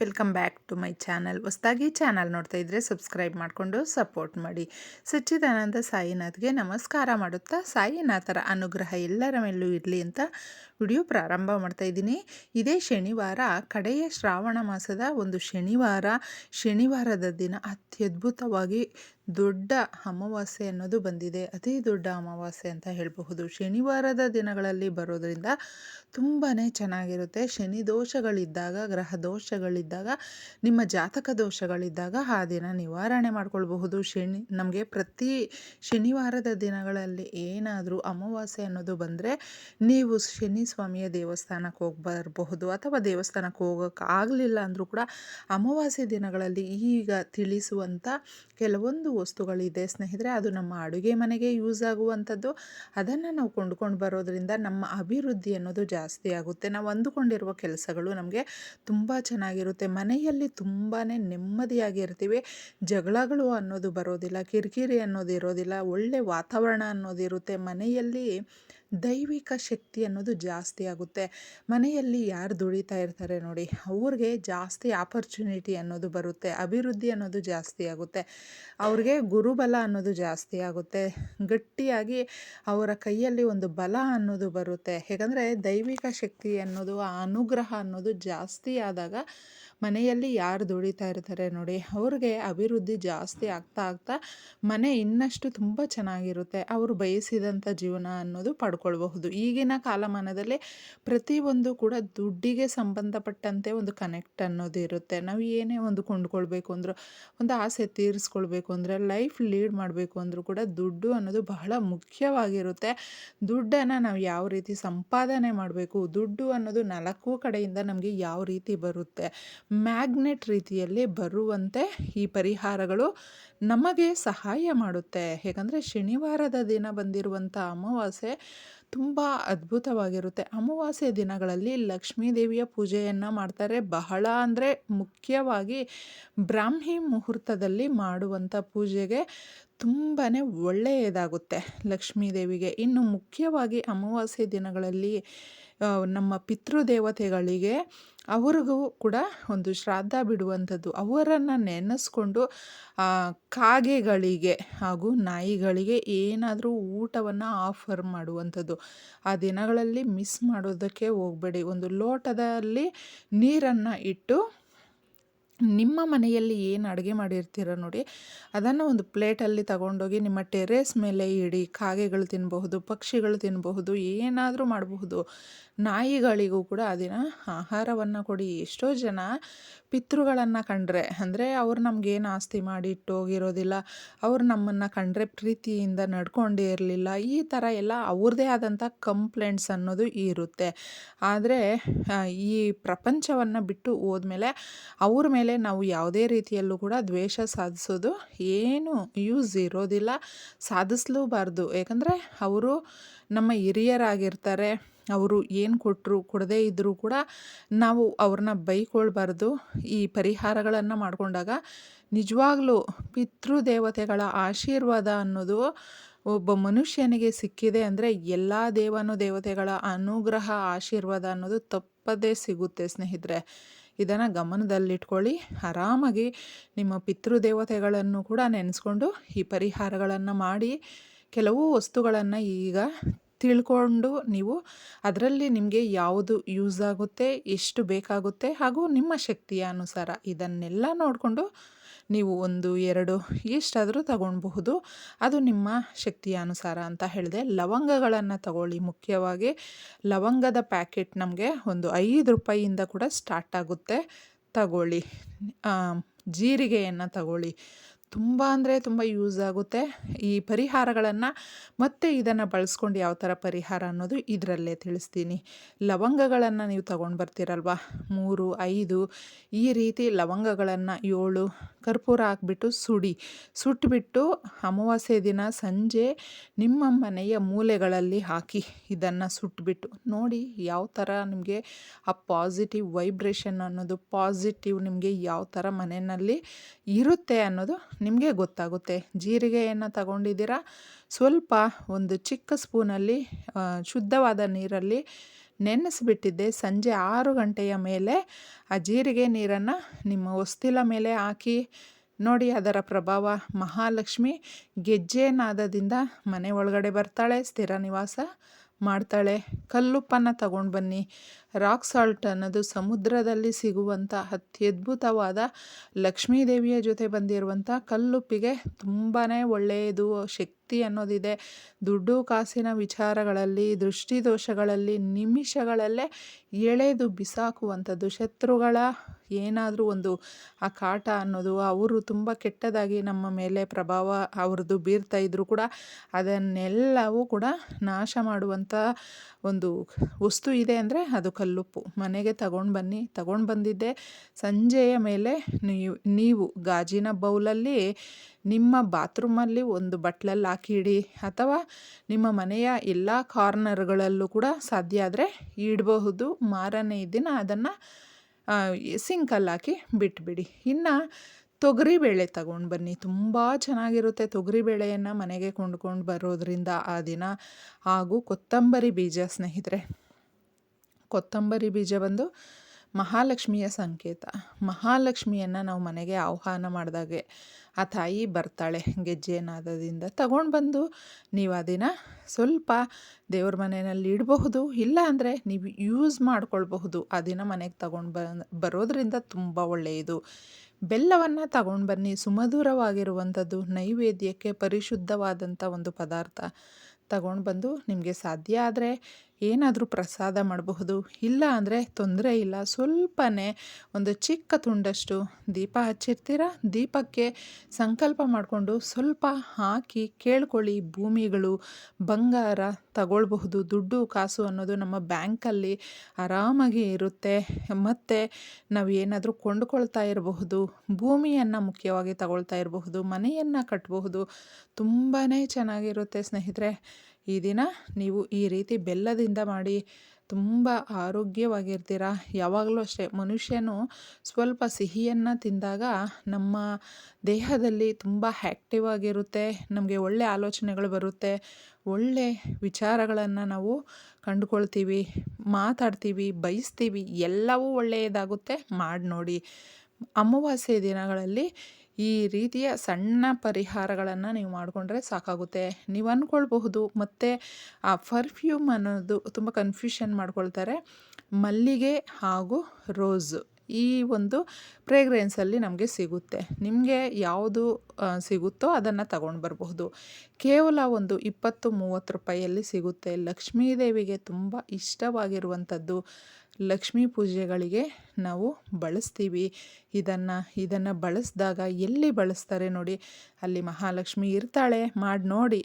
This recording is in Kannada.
Welcome back to my channel. ಹೊಸ್ದಾಗಿ ಚಾನಲ್ ನೋಡ್ತಾ ಇದ್ದರೆ ಸಬ್ಸ್ಕ್ರೈಬ್ ಮಾಡಿಕೊಂಡು ಸಪೋರ್ಟ್ ಮಾಡಿ. ಸಚ್ಚಿದಾನಂದ ಸಾಯಿನಾಥ್ಗೆ ನಮಸ್ಕಾರ ಮಾಡುತ್ತಾ ಸಾಯಿನಾಥರ ಅನುಗ್ರಹ ಎಲ್ಲರ ಮೇಲೂ ಇರಲಿ ಅಂತ ವಿಡಿಯೋ ಪ್ರಾರಂಭ ಮಾಡ್ತಾ ಇದ್ದೀನಿ. ಇದೇ ಶನಿವಾರ, ಕಡೆಯ ಶ್ರಾವಣ ಮಾಸದ ಒಂದು ಶನಿವಾರ. ಶನಿವಾರದ ದಿನ ಅತ್ಯದ್ಭುತವಾಗಿ ದೊಡ್ಡ ಅಮಾವಾಸ್ಯೆ ಅನ್ನೋದು ಬಂದಿದೆ. ಅತಿ ದೊಡ್ಡ ಅಮಾವಾಸ್ಯೆ ಅಂತ ಹೇಳಬಹುದು. ಶನಿವಾರದ ದಿನಗಳಲ್ಲಿ ಬರೋದರಿಂದ ತುಂಬಾ ಚೆನ್ನಾಗಿರುತ್ತೆ. ಶನಿ ದೋಷಗಳಿದ್ದಾಗ, ಗ್ರಹ ದೋಷಗಳಿದ್ದಾಗ, ನಿಮ್ಮ ಜಾತಕ ದೋಷಗಳಿದ್ದಾಗ ಆ ದಿನ ನಿವಾರಣೆ ಮಾಡ್ಕೊಳ್ಬಹುದು. ಶನಿ, ನಮಗೆ ಪ್ರತಿ ಶನಿವಾರದ ದಿನಗಳಲ್ಲಿ ಏನಾದರೂ ಅಮಾವಾಸ್ಯೆ ಅನ್ನೋದು ಬಂದರೆ ನೀವು ಶನಿ ಸ್ವಾಮಿಯ ದೇವಸ್ಥಾನಕ್ಕೆ ಹೋಗಿ ಬರಬಹುದು. ಅಥವಾ ದೇವಸ್ಥಾನಕ್ಕೆ ಹೋಗೋಕೆ ಆಗಲಿಲ್ಲ ಅಂದರೂ ಕೂಡ ಅಮಾವಾಸ್ಯೆ ದಿನಗಳಲ್ಲಿ ಈಗ ತಿಳಿಸುವಂಥ ಕೆಲವೊಂದು ವಸ್ತುಗಳಿದೆ ಸ್ನೇಹಿತರೆ, ಅದು ನಮ್ಮ ಅಡುಗೆ ಮನೆಗೆ ಯೂಸ್ ಆಗುವಂಥದ್ದು. ಅದನ್ನು ನಾವು ಕೊಂಡ್ಕೊಂಡು ಬರೋದ್ರಿಂದ ನಮ್ಮ ಅಭಿವೃದ್ಧಿ ಅನ್ನೋದು ಜಾಸ್ತಿ ಆಗುತ್ತೆ. ನಾವು ಅಂದುಕೊಂಡಿರುವ ಕೆಲಸಗಳು ನಮಗೆ ತುಂಬ ಚೆನ್ನಾಗಿರುತ್ತೆ. ಮನೆಯಲ್ಲಿ ತುಂಬಾ ನೆಮ್ಮದಿಯಾಗಿರ್ತೀವಿ. ಜಗಳಗಳು ಅನ್ನೋದು ಬರೋದಿಲ್ಲ, ಕಿರಿಕಿರಿ ಅನ್ನೋದು ಇರೋದಿಲ್ಲ, ಒಳ್ಳೆ ವಾತಾವರಣ ಅನ್ನೋದಿರುತ್ತೆ ಮನೆಯಲ್ಲಿ ದೈವಿಕ ಶಕ್ತಿ ಅನ್ನೋದು ಜಾಸ್ತಿ ಆಗುತ್ತೆ. ಮನೆಯಲ್ಲಿ ಯಾರು ದುಡಿತಾ ಇರ್ತಾರೆ ನೋಡಿ, ಅವ್ರಿಗೆ ಜಾಸ್ತಿ ಆಪರ್ಚುನಿಟಿ ಅನ್ನೋದು ಬರುತ್ತೆ, ಅಭಿವೃದ್ಧಿ ಅನ್ನೋದು ಜಾಸ್ತಿ ಆಗುತ್ತೆ. ಅವ್ರಿಗೆ ಗುರುಬಲ ಅನ್ನೋದು ಜಾಸ್ತಿ ಆಗುತ್ತೆ. ಗಟ್ಟಿಯಾಗಿ ಅವರ ಕೈಯಲ್ಲಿ ಒಂದು ಬಲ ಅನ್ನೋದು ಬರುತ್ತೆ. ಹೇಗಂದರೆ ದೈವಿಕ ಶಕ್ತಿ ಅನ್ನೋದು, ಆ ಅನುಗ್ರಹ ಅನ್ನೋದು ಜಾಸ್ತಿ ಆದಾಗ ಮನೆಯಲ್ಲಿ ಯಾರು ದುಡಿತಾ ಇರ್ತಾರೆ ನೋಡಿ, ಅವ್ರಿಗೆ ಅಭಿವೃದ್ಧಿ ಜಾಸ್ತಿ ಆಗ್ತಾ ಆಗ್ತಾ ಮನೆ ಇನ್ನಷ್ಟು ತುಂಬ ಚೆನ್ನಾಗಿರುತ್ತೆ. ಅವರು ಬಯಸಿದಂಥ ಜೀವನ ಅನ್ನೋದು ಪಡ್ಕೊಳ್ಬಹುದು ಈಗಿನ ಕಾಲಮಾನದಲ್ಲಿ ಪ್ರತಿಯೊಂದು ಕೂಡ ದುಡ್ಡಿಗೆ ಸಂಬಂಧಪಟ್ಟಂತೆ ಒಂದು ಕನೆಕ್ಟ್ ಅನ್ನೋದು ಇರುತ್ತೆ. ನಾವು ಏನೇ ಒಂದು ಕೊಂಡ್ಕೊಳ್ಬೇಕು ಅಂದರೂ, ಒಂದು ಆಸೆ ತೀರಿಸ್ಕೊಳ್ಬೇಕು ಅಂದರೆ ಲೈಫ್ ಲೀಡ್ ಮಾಡಬೇಕು ಅಂದರೂ ಕೂಡ ದುಡ್ಡು ಅನ್ನೋದು ಬಹಳ ಮುಖ್ಯವಾಗಿರುತ್ತೆ. ದುಡ್ಡನ್ನು ನಾವು ಯಾವ ರೀತಿ ಸಂಪಾದನೆ ಮಾಡಬೇಕು, ದುಡ್ಡು ಅನ್ನೋದು ನಾಲ್ಕು ಕಡೆಯಿಂದ ನಮಗೆ ಯಾವ ರೀತಿ ಬರುತ್ತೆ ಮ್ಯಾಗ್ನೆಟ್ ರೀತಿಯಲ್ಲಿ ಬರುವಂತೆ ಈ ಪರಿಹಾರಗಳು ನಮಗೆ ಸಹಾಯ ಮಾಡುತ್ತೆ. ಹೇಗಂದರೆ, ಶನಿವಾರದ ದಿನ ಬಂದಿರುವಂಥ ಅಮಾವಾಸ್ಯೆ ತುಂಬ ಅದ್ಭುತವಾಗಿರುತ್ತೆ. ಅಮಾವಾಸ್ಯೆ ದಿನಗಳಲ್ಲಿ ಲಕ್ಷ್ಮೀ ದೇವಿಯ ಪೂಜೆಯನ್ನು ಮಾಡ್ತಾರೆ. ಬಹಳ ಅಂದರೆ ಮುಖ್ಯವಾಗಿ ಬ್ರಾಹ್ಮಿ ಮುಹೂರ್ತದಲ್ಲಿ ಮಾಡುವಂಥ ಪೂಜೆಗೆ ತುಂಬಾ ಒಳ್ಳೆಯದಾಗುತ್ತೆ ಲಕ್ಷ್ಮೀ ದೇವಿಗೆ. ಇನ್ನು ಮುಖ್ಯವಾಗಿ ಅಮಾವಾಸ್ಯೆ ದಿನಗಳಲ್ಲಿ ನಮ್ಮ ಪಿತೃದೇವತೆಗಳಿಗೆ ಅವ್ರಿಗೂ ಕೂಡ ಒಂದು ಶ್ರಾದ್ದ ಬಿಡುವಂಥದ್ದು. ಅವರನ್ನು ನೆನೆಸ್ಕೊಂಡು ಕಾಗೆಗಳಿಗೆ ಹಾಗೂ ನಾಯಿಗಳಿಗೆ ಏನಾದರೂ ಊಟವನ್ನು ಆಫರ್ ಮಾಡುವಂಥದ್ದು. ಆ ದಿನಗಳಲ್ಲಿ ಮಿಸ್ ಮಾಡೋದಕ್ಕೆ ಹೋಗಬೇಡಿ. ಒಂದು ಲೋಟದಲ್ಲಿ ನೀರನ್ನು ಇಟ್ಟು, ನಿಮ್ಮ ಮನೆಯಲ್ಲಿ ಏನು ಅಡುಗೆ ಮಾಡಿರ್ತೀರ ನೋಡಿ, ಅದನ್ನು ಒಂದು ಪ್ಲೇಟಲ್ಲಿ ತಗೊಂಡೋಗಿ ನಿಮ್ಮ ಟೆರೇಸ್ ಮೇಲೆ ಇಡಿ. ಕಾಗೆಗಳು ತಿನ್ನಬಹುದು ಪಕ್ಷಿಗಳು ತಿನ್ನಬಹುದು ಏನಾದರೂ ಮಾಡಬಹುದು. ನಾಯಿಗಳಿಗೂ ಕೂಡ ಅದಿನ ಆಹಾರವನ್ನು ಕೊಡಿ. ಎಷ್ಟೋ ಜನ ಪಿತೃಗಳನ್ನು ಕಂಡ್ರೆ, ಅಂದರೆ ಅವ್ರು ನಮಗೇನು ಆಸ್ತಿ ಮಾಡಿ ಇಟ್ಟೋಗಿರೋದಿಲ್ಲ ಅವ್ರು ನಮ್ಮನ್ನು ಕಂಡ್ರೆ ಪ್ರೀತಿಯಿಂದ ನಡ್ಕೊಂಡೇ ಇರಲಿಲ್ಲ, ಈ ಥರ ಎಲ್ಲ ಅವ್ರದ್ದೇ ಆದಂಥ ಕಂಪ್ಲೇಂಟ್ಸ್ ಅನ್ನೋದು ಇರುತ್ತೆ. ಆದರೆ ಈ ಪ್ರಪಂಚವನ್ನು ಬಿಟ್ಟು ಹೋದ್ಮೇಲೆ ಅವ್ರ ಮೇಲೆ ನಾವು ಯಾವುದೇ ರೀತಿಯಲ್ಲೂ ಕೂಡ ದ್ವೇಷ ಸಾಧಿಸೋದು ಏನು ಯೂಸ್ ಇರೋದಿಲ್ಲ, ಸಾಧಿಸ್ಲೂಬಾರ್ದು. ಯಾಕಂದರೆ, ಅವರು ನಮ್ಮ ಹಿರಿಯರಾಗಿರ್ತಾರೆ ಅವರು ಏನು ಕೊಟ್ಟರು ಕೊಡದೇ ಇದ್ದರೂ ಕೂಡ ನಾವು ಅವ್ರನ್ನ ಬೈಕೊಳ್ಬಾರ್ದು. ಈ ಪರಿಹಾರಗಳನ್ನು ಮಾಡಿಕೊಂಡಾಗ ನಿಜವಾಗ್ಲೂ ಪಿತೃದೇವತೆಗಳ ಆಶೀರ್ವಾದ ಅನ್ನೋದು ಒಬ್ಬ ಮನುಷ್ಯನಿಗೆ ಸಿಕ್ಕಿದೆ ಅಂದರೆ ಎಲ್ಲ ದೇವನು ದೇವತೆಗಳ ಅನುಗ್ರಹ, ಆಶೀರ್ವಾದ ಅನ್ನೋದು ತಪ್ಪದೇ ಸಿಗುತ್ತೆ ಸ್ನೇಹಿತರೆ. ಇದನ್ನು ಗಮನದಲ್ಲಿಟ್ಕೊಳ್ಳಿ. ಆರಾಮಾಗಿ ನಿಮ್ಮ ಪಿತೃದೇವತೆಗಳನ್ನು ಕೂಡ ನೆನೆಸ್ಕೊಂಡು ಈ ಪರಿಹಾರಗಳನ್ನು ಮಾಡಿ. ಕೆಲವು ವಸ್ತುಗಳನ್ನು ಈಗ ತಿಳ್ಕೊಂಡು ನೀವು ಅದರಲ್ಲಿ ನಿಮಗೆ ಯಾವುದು ಯೂಸ್ ಆಗುತ್ತೆ, ಎಷ್ಟು ಬೇಕಾಗುತ್ತೆ ಹಾಗೂ ನಿಮ್ಮ ಶಕ್ತಿಯ ಅನುಸಾರ ಇದನ್ನೆಲ್ಲ ನೋಡಿಕೊಂಡು ನೀವು ಒಂದು, ಎರಡು, ಎಷ್ಟಾದರೂ ತಗೊಳ್ಬಹುದು. ಅದು ನಿಮ್ಮ ಶಕ್ತಿಯ ಅನುಸಾರ ಅಂತ ಹೇಳಿದೆ. ಲವಂಗಗಳನ್ನು ತಗೊಳ್ಳಿ. ಮುಖ್ಯವಾಗಿ ಲವಂಗದ ಪ್ಯಾಕೆಟ್ ನಮಗೆ ಒಂದು ಐದು ರೂಪಾಯಿಯಿಂದ ಕೂಡ ಸ್ಟಾರ್ಟ್ ಆಗುತ್ತೆ. ತಗೊಳ್ಳಿ. ಜೀರಿಗೆಯನ್ನು ತಗೊಳ್ಳಿ. ತುಂಬ ಅಂದರೆ ತುಂಬ ಯೂಸ್ ಆಗುತ್ತೆ. ಈ ಪರಿಹಾರಗಳನ್ನು ಮತ್ತೆ ಇದನ್ನು ಬಳಸ್ಕೊಂಡು ಯಾವ ಥರ ಪರಿಹಾರ ಅನ್ನೋದು ಇದರಲ್ಲೇ ತಿಳಿಸ್ತೀನಿ. ಲವಂಗಗಳನ್ನು ನೀವು ತಗೊಂಡು ಬರ್ತೀರಲ್ವ? ಮೂರು, ಐದು, ಈ ರೀತಿ ಲವಂಗಗಳನ್ನು ಏಳು, ಕರ್ಪೂರ ಹಾಕ್ಬಿಟ್ಟು ಸುಡಿ. ಸುಟ್ಬಿಟ್ಟು ಅಮಾವಾಸ್ಯೆ ದಿನ ಸಂಜೆ ನಿಮ್ಮ ಮನೆಯ ಮೂಲೆಗಳಲ್ಲಿ ಹಾಕಿ ಇದನ್ನು ಸುಟ್ಬಿಟ್ಟು. ನೋಡಿ ಯಾವ ಥರ ನಿಮಗೆ ಆ ಪಾಸಿಟಿವ್ ವೈಬ್ರೇಷನ್ ಅನ್ನೋದು ಪಾಸಿಟಿವ್ ನಿಮಗೆ ಯಾವ ಥರ ಮನೆಯಲ್ಲಿ ಇರುತ್ತೆ ಅನ್ನೋದು ನಿಮಗೆ ಗೊತ್ತಾಗುತ್ತೆ. ಜೀರಿಗೆಯನ್ನು ತಗೊಂಡಿದ್ದೀರಾ? ಸ್ವಲ್ಪ ಒಂದು ಚಿಕ್ಕ ಸ್ಪೂನಲ್ಲಿ ಶುದ್ಧವಾದ ನೀರಲ್ಲಿ ನೆನೆಸಿಬಿಟ್ಟಿದ್ದೆ. ಸಂಜೆ ಆರು ಗಂಟೆಯ ಮೇಲೆ ಆ ಜೀರಿಗೆ ನೀರನ್ನು ನಿಮ್ಮ ಹೊಸ್ತಿಲ ಮೇಲೆ ಹಾಕಿ, ನೋಡಿ ಅದರ ಪ್ರಭಾವ. ಮಹಾಲಕ್ಷ್ಮಿ ಗೆಜ್ಜೆನಾದದಿಂದ ಮನೆ ಒಳಗಡೆ ಬರ್ತಾಳೆ, ಸ್ಥಿರ ನಿವಾಸ ಮಾಡ್ತಾಳೆ. ಕಲ್ಲುಪ್ಪನ್ನು ತಗೊಂಡು ಬನ್ನಿ. ರಾಕ್ ಸಾಲ್ಟ್ ಅನ್ನೋದು ಸಮುದ್ರದಲ್ಲಿ ಸಿಗುವಂಥ ಅತ್ಯದ್ಭುತವಾದ ಲಕ್ಷ್ಮೀದೇವಿಯ ಜೊತೆ ಬಂದಿರುವಂಥ ಕಲ್ಲುಪ್ಪಿಗೆ ತುಂಬಾ ಒಳ್ಳೆಯದು, ಶಕ್ತಿ ಅನ್ನೋದಿದೆ. ದುಡ್ಡು, ಕಾಸಿನ ವಿಚಾರಗಳಲ್ಲಿ, ದೃಷ್ಟಿದೋಷಗಳಲ್ಲಿ, ನಿಮಿಷಗಳಲ್ಲೇ ಎಳೆದು ಬಿಸಾಕುವಂಥದ್ದು. ಶತ್ರುಗಳ ಏನಾದರೂ ಒಂದು ಆ ಕಾಟ ಅನ್ನೋದು ಅವರು ತುಂಬ ಕೆಟ್ಟದಾಗಿ ನಮ್ಮ ಮೇಲೆ ಪ್ರಭಾವ ಅವ್ರದ್ದು ಬೀರ್ತಾ ಇದ್ದರೂ ಕೂಡ ಅದನ್ನೆಲ್ಲವೂ ಕೂಡ ನಾಶ ಮಾಡುವಂಥ ಒಂದು ವಸ್ತು ಇದೆ ಅಂದರೆ ಅದು ಕಲ್ಲುಪ್ಪು. ಮನೆಗೆ ತಗೊಂಡು ಬನ್ನಿ. ತಗೊಂಡು ಬಂದಿದ್ದೆ. ಸಂಜೆಯ ಮೇಲೆ ನೀವು ನೀವು ಗಾಜಿನ ಬೌಲಲ್ಲಿ ನಿಮ್ಮ ಬಾತ್ರೂಮಲ್ಲಿ ಒಂದು ಬಟ್ಲಲ್ಲಿ ಹಾಕಿ ಇಡಿ ಅಥವಾ ನಿಮ್ಮ ಮನೆಯ ಎಲ್ಲ ಕಾರ್ನರ್ಗಳಲ್ಲೂ ಕೂಡ ಸಾಧ್ಯ ಆದರೆ ಇಡಬಹುದು. ಮಾರನೇ ದಿನ ಅದನ್ನು ಸಿಂಕಲ್ಲಿ ಹಾಕಿ ಬಿಟ್ಬಿಡಿ. ಇನ್ನು ತೊಗರಿಬೇಳೆ ತಗೊಂಡು ಬನ್ನಿ. ತುಂಬ ಚೆನ್ನಾಗಿರುತ್ತೆ ತೊಗರಿಬೇಳೆಯನ್ನು ಮನೆಗೆ ಕೊಂಡ್ಕೊಂಡು ಬರೋದ್ರಿಂದ ಆ ದಿನ. ಹಾಗೂ ಕೊತ್ತಂಬರಿ ಬೀಜ ಸ್ನೇಹಿತರೆ. ಕೊತ್ತಂಬರಿ ಬೀಜ ಬಂದು ಮಹಾಲಕ್ಷ್ಮಿಯ ಸಂಕೇತ. ಮಹಾಲಕ್ಷ್ಮಿಯನ್ನು ನಾವು ಮನೆಗೆ ಆಹ್ವಾನ ಮಾಡಿದಾಗೆ ಆ ತಾಯಿ ಬರ್ತಾಳೆ ಗೆಜ್ಜೆ ನಾದದಿಂದ ತಗೊಂಡು ಬಂದು ನೀವು ಅದನ್ನು ಸ್ವಲ್ಪ ದೇವ್ರ ಮನೆಯಲ್ಲಿ ಇಡಬಹುದು, ಇಲ್ಲ ಅಂದರೆ ನೀವು ಯೂಸ್ ಮಾಡ್ಕೊಳ್ಬಹುದು. ದಿನ ಮನೆಗೆ ತಗೊಂಡು ಬಂದು ಬರೋದ್ರಿಂದ ತುಂಬ ಒಳ್ಳೆಯದು. ಬೆಲ್ಲವನ್ನು ತಗೊಂಡು ಬನ್ನಿ. ಸುಮಧುರವಾಗಿರುವಂಥದ್ದು, ನೈವೇದ್ಯಕ್ಕೆ ಪರಿಶುದ್ಧವಾದಂಥ ಒಂದು ಪದಾರ್ಥ ತಗೊಂಡು ಬಂದು ನಿಮಗೆ ಸಾಧ್ಯ ಆದರೆ ಏನಾದರೂ ಪ್ರಸಾದ ಮಾಡಬಹುದು, ಇಲ್ಲ ಅಂದರೆ ತೊಂದರೆ ಇಲ್ಲ. ಸ್ವಲ್ಪನೇ ಒಂದು ಚಿಕ್ಕ ತುಂಡಷ್ಟು ದೀಪ ಹಚ್ಚಿರ್ತೀರ? ದೀಪಕ್ಕೆ ಸಂಕಲ್ಪ ಮಾಡಿಕೊಂಡು ಸ್ವಲ್ಪ ಹಾಕಿ ಕೇಳ್ಕೊಳ್ಳಿ ಭೂಮಿಗಳು ಬಂಗಾರ ತಗೊಳ್ಬಹುದು. ದುಡ್ಡು, ಕಾಸು ಅನ್ನೋದು ನಮ್ಮ ಬ್ಯಾಂಕಲ್ಲಿ ಆರಾಮಾಗಿ ಇರುತ್ತೆ. ಮತ್ತು ನಾವು ಏನಾದರೂ ಕೊಂಡುಕೊಳ್ತಾ ಇರಬಹುದು. ಭೂಮಿಯನ್ನು ಮುಖ್ಯವಾಗಿ ತಗೊಳ್ತಾ ಇರಬಹುದು. ಮನೆಯನ್ನು ಕಟ್ಟಬಹುದು ತುಂಬಾ ಚೆನ್ನಾಗಿರುತ್ತೆ ಸ್ನೇಹಿತರೆ. ಈ ದಿನ ನೀವು ಈ ರೀತಿ ಬೆಲ್ಲದಿಂದ ಮಾಡಿ ತುಂಬ ಆರೋಗ್ಯವಾಗಿರ್ತೀರ? ಯಾವಾಗಲೂ ಅಷ್ಟೇ ಮನುಷ್ಯನು ಸ್ವಲ್ಪ ಸಿಹಿಯನ್ನು ತಿಂದಾಗ ನಮ್ಮ ದೇಹದಲ್ಲಿ ತುಂಬ ಆ್ಯಕ್ಟಿವ್ ಆಗಿರುತ್ತೆ, ನಮಗೆ ಒಳ್ಳೆ ಆಲೋಚನೆಗಳು ಬರುತ್ತೆ, ಒಳ್ಳೆ ವಿಚಾರಗಳನ್ನು ನಾವು ಕಂಡುಕೊಳ್ತೀವಿ, ಮಾತಾಡ್ತೀವಿ, ಬಯಸ್ತೀವಿ, ಎಲ್ಲವೂ ಒಳ್ಳೆಯದಾಗುತ್ತೆ. ಮಾಡಿ ನೋಡಿ ಅಮಾವಾಸ್ಯೆ ದಿನಗಳಲ್ಲಿ ಈ ರೀತಿಯ ಸಣ್ಣ ಪರಿಹಾರಗಳನ್ನು ನೀವು ಮಾಡಿಕೊಂಡ್ರೆ ಸಾಕಾಗುತ್ತೆ. ನೀವು ಅಂದ್ಕೊಳ್ಬಹುದು ಮತ್ತು ಆ ಪರ್ಫ್ಯೂಮ್ ಅನ್ನೋದು ತುಂಬ ಕನ್ಫ್ಯೂಷನ್ ಮಾಡ್ಕೊಳ್ತಾರೆ. ಮಲ್ಲಿಗೆ ಹಾಗೂ ರೋಸು ಈ ಒಂದು ಫ್ರೇಗ್ರೆನ್ಸಲ್ಲಿ ನಮಗೆ ಸಿಗುತ್ತೆ. ನಿಮಗೆ ಯಾವುದು ಸಿಗುತ್ತೋ ಅದನ್ನು ತಗೊಂಡು ಬರಬಹುದು. ಕೇವಲ ಒಂದು ಇಪ್ಪತ್ತು ಮೂವತ್ತು ರೂಪಾಯಿಯಲ್ಲಿ ಸಿಗುತ್ತೆ. ಲಕ್ಷ್ಮೀದೇವಿಗೆ ತುಂಬ ಇಷ್ಟವಾಗಿರುವಂಥದ್ದು. ಲಕ್ಷ್ಮೀ ಪೂಜೆಗಳಿಗೆ ನಾವು ಬಳಸ್ತೀವಿ. ಇದನ್ನು ಇದನ್ನು ಬಳಸಿದಾಗ ಎಲ್ಲಿ ಬಳಸ್ತಾರೆ ನೋಡಿ. ಅಲ್ಲಿ ಮಹಾಲಕ್ಷ್ಮಿ ಇರ್ತಾಳೆ ಮಾಡಿ ನೋಡಿ